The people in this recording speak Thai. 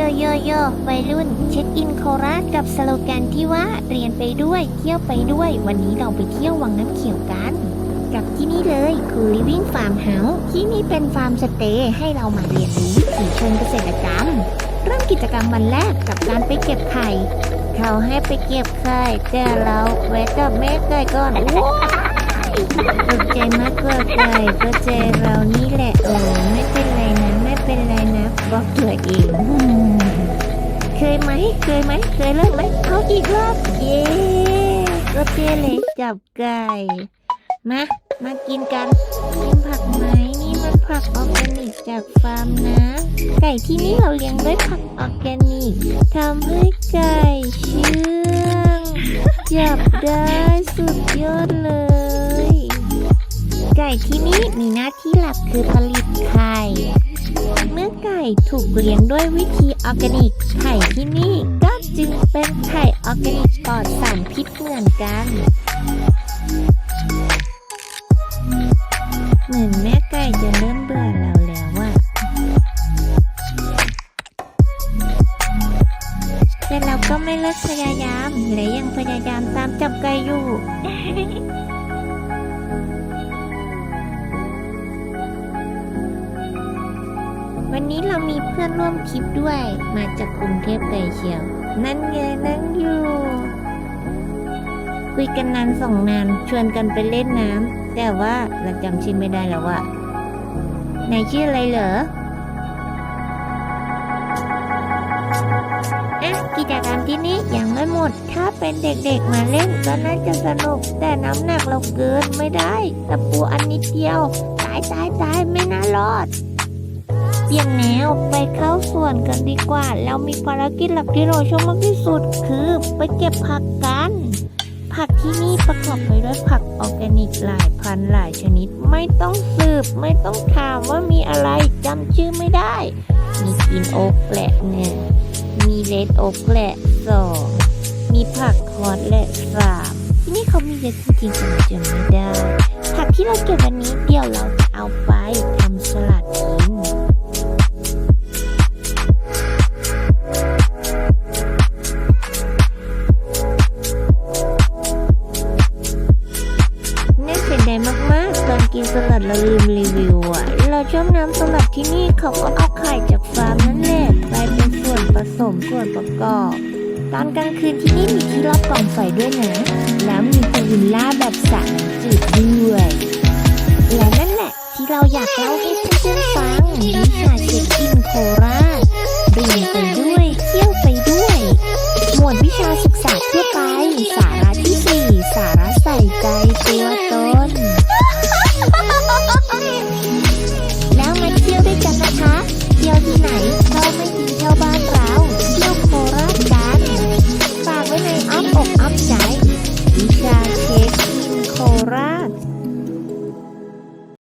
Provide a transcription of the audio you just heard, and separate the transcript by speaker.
Speaker 1: โยโยโยวัยรุ่น เช็คอินโคราชกับสโลแกนที่ว่าเรียนไปด้วยเที่ยวไปด้วย วันนี้เราไปเที่ยววังน้ำเขียวกัน กับที่นี่เลยคือ Living Farm House ที่นี่เป็นฟาร์มสเตย์ให้เรามาเรียนรู้วิถีเชิงเกษตรกรรม เริ่มกิจกรรมวันแรกกับการไปเก็บไข่เขาให้ไปเก็บไข่แต่เราแวะกับแม่ไก่ก่อนว้ายตกใจมากกว่าไก่ก็ใจเรานี่ เคยไหมเคยเลิกไหมเขาอีกรอบ เย้ก็เจเลยจับไก่ มา มากินกัน กินผักไหมนี่มันผักออร์แกนิกจากฟาร์มนะ ไก่ที่นี่เราเลี้ยงด้วยผักออร์แกนิกทำให้ไก่เชื่องจับได้สุดยอดเลย ไก่ที่นี่มีหน้าที่หลักคือผลิตไข่ ถูกเลี้ยงด้วยวิธีออร์แกนิก ไข่ที่นี่ก็จึงเป็นไข่ออร์แกนิกปลอดสารพิษเหมือนกัน เหมือนแม่ไก่จะเริ่มเบื่อเราแล้วอะแต่เราก็ไม่เลิกพยายาม และยังพยายามตามจับไก่อยู่ วันนี้เรามีเพื่อนร่วมทริปด้วย มาจากกรุงเทพเลยเชียว นั่นไงนั่งอยู่ คุยกันนานสองนาน ชวนกันไปเล่นน้ำ แต่ว่าเราจำชื่อไม่ได้แล้วว่าไหนชื่ออะไรเหรออะกิจกรรมที่นี่ยังไม่หมด ถ้าเป็นเด็กๆมาเล่นก็น่าจะสนุก แต่น้ำหนักเราเกินไม่ได้ตะปูอันนิดเดียว ตายตายตายไม่น่ารอด เปลี่ยนแนวไปเข้าสวนกันดีกว่าเรามีภารกิจหลักที่เราชอบมากที่สุดคือไปเก็บผักกัน ผักที่นี่ประกอบไปด้วยผักออร์แกนิกหลายพันหลายชนิด ไม่ต้องสืบไม่ต้องถามว่ามีอะไรจำชื่อไม่ได้ มีกินโอ๊กแหละหนึ่งมีเลดโอ๊กแหละสองมีผักคอสแหละสามที่นี่เขามีเยอะจริงๆจนจำไม่ได้ผักที่เราเก็บวันนี้เดี๋ยวเราจะเอาไปทำสลัดกิน เราลืมรีวิวอะ เราชอบน้ำสลัดที่นี่เขาก็เอาไข่จากฟาร์มนั่นแหละไปเป็นส่วนผสมส่วนประกอบ ตอนกลางคืนที่นี่มีที่รอบกองไฟด้วยนะ แล้วมีพูลวิลล่าแบบสระน้ำจืดด้วยและนั่นแหละที่เราอยากเล่าให้เพื่อนๆฟังวิชาเช็คอินโครา